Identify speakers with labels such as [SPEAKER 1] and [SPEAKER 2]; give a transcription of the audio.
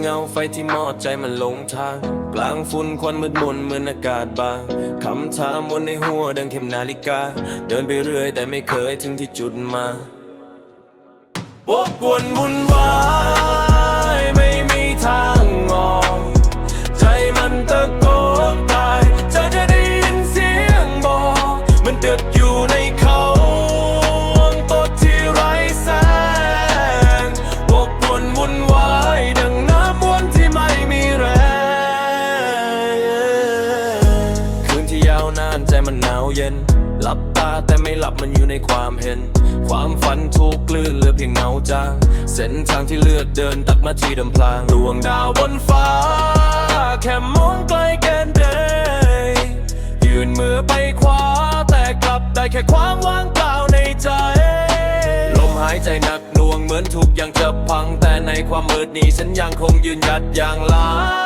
[SPEAKER 1] เงาไฟที่มอดใจมันหลงทาง กลางฝุ่นควันมืดมนเหมือนอากาศบางคำถามวนในหัวดังเข็มนาฬิกา เดินไปเรื่อยแต่ไม่เคยถึงที่จุดมา วกวนวุ่นวาย วนานใจมันหนาวเย็นหลับตาแต่ไม่หลับมันอยู่ในความเห็น ความฝันถูกกลืนเหลือเพียงเงาจาง เส้นทางที่เลือกเดินตัดมาที่ดำพลางดวงดาวบนฟ้า แค่มองไกลแกนเดยยืนมือไปขวาแต่กลับได้แค่ความว่างเปล่าในใจลมหายใจหนักหน่วงเหมือนถูกอย่างจะพังแต่ในความมืดนี้ฉันยังคงยืนหยัดอย่างลา